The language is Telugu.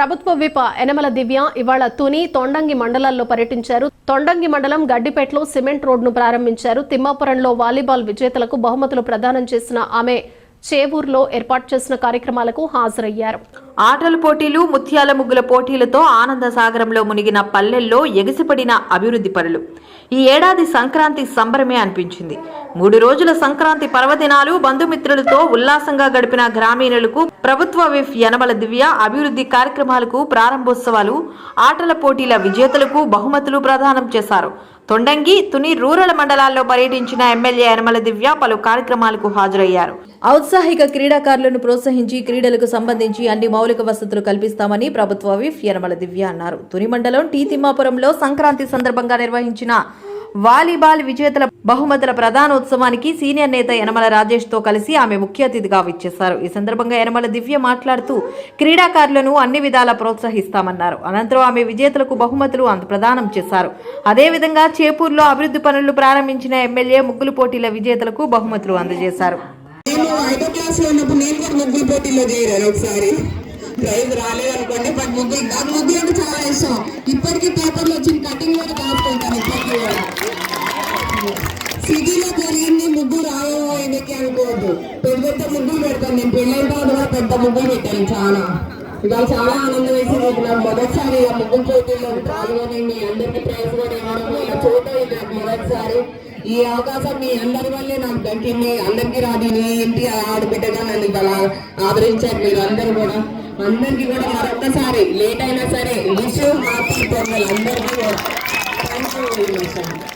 ప్రభుత్వ విప ఎనమల దివ్య ఇవాళ తుని తొండంగి మండలాల్లో పర్యటించారు. తొండంగి మండలం గడ్డిపేటలో సిమెంట్ రోడ్ను ప్రారంభించారు. తిమ్మాపురంలో వాలీబాల్ విజేతలకు బహుమతులు ప్రదానం చేసిన ఆమె చేవూరులో ఏర్పాటు చేసిన కార్యక్రమాలకు హాజరయ్యారు. ఆటల పోటీలు ముత్యాల ముగ్గుల పోటీలతో ఆనంద సాగరంలో మునిగిన పల్లెల్లో ఎగిసిపడిన అభివృద్ధి పనులు. ఈ ఏడాది సంక్రాంతి సంబరమే అనిపించింది. మూడు రోజుల సంక్రాంతి పర్వదినాలు బంధుమిత్రులతో ఉల్లాసంగా గడిపిన గ్రామీణులకు ప్రభుత్వ విఫ్ యనమల దివ్య అభివృద్ధి కార్యక్రమాలకు ప్రారంభోత్సవాలు ఆటల పోటీల విజేతలకు బహుమతులు ప్రదానం చేశారు. తొండంగి తుని రూరల్ మండలాల్లో పర్యటించిన ఎమ్మెల్యే యనమల దివ్య పలు కార్యక్రమాలకు హాజరయ్యారు. ఔత్సాహిక క్రీడాకారులను ప్రోత్సహించి క్రీడలకు సంబంధించి అన్ని మౌలిక వసతులు కల్పిస్తామని ప్రభుత్వ విఫ్ యనమల దివ్య అన్నారు. తుని మండలం టీ తిమ్మాపురంలో సంక్రాంతి సందర్భంగా నిర్వహించిన వాలీబాల్ విజేతల బహుమతుల ప్రధానోత్సవానికి సీనియర్ నేత యనమల రాజేష్తో కలిసి ఆమె ముఖ్య అతిథిగా విచ్చేశారు. ఈ సందర్భంగా యనమల దివ్య మాట్లాడుతూ క్రీడాకారులను అన్ని విధాలా ప్రోత్సహిస్తామన్నారు. అనంతరం ఆమె విజేతలకు బహుమతులు అంత ప్రదానం చేశారు. అదేవిధంగా చేపూర్లో అభివృద్ధి పనులు ప్రారంభించిన ఎమ్మెల్యే ముగ్గులు పోటీల విజేతలకు బహుమతులు అందజేశారు. ప్రైజ్ రాలేదనుకోండి బట్ నాకు అంటే చాలా ఇష్టం. ఇప్పటికీ పేపర్లో వచ్చిన కటింగ్ కూడా దాచుకుంటాను ఇప్పటికీ కూడా. సిటీలో జరిగింది ముగ్గు రాయో ఎందుకు అనుకోవద్దు. పెద్ద పెద్ద ముగ్గులు పెడతాను. నేను పెళ్ళైన తర్వాత కూడా పెద్ద ముగ్గులు పెట్టాను చాలా. ఇవాళ చాలా ఆనందం వేసింది ఇది నాకు మొదటిసారి ఇలా ముగ్గు పోటీల్లో పాల్గొని మీ అందరికీ ప్రైజ్ కూడా ఇవ్వడం ఇలా చూడటం ఇది నాకు మొదటిసారి. ఈ అవకాశం మీ అందరి వల్లే నాకు దక్కింది. అందరికీ రాదు నీ ఇంటి ఆడబిడ్డగా నన్ను ఇవాళ ఆదరించారు మీరు అందరూ కూడా. అందరికీ కూడా మరొక్కసారి లేట్ అయినా సరే విషయం హ్యాపీ పొంగల్ అందరికీ కూడా. Thank you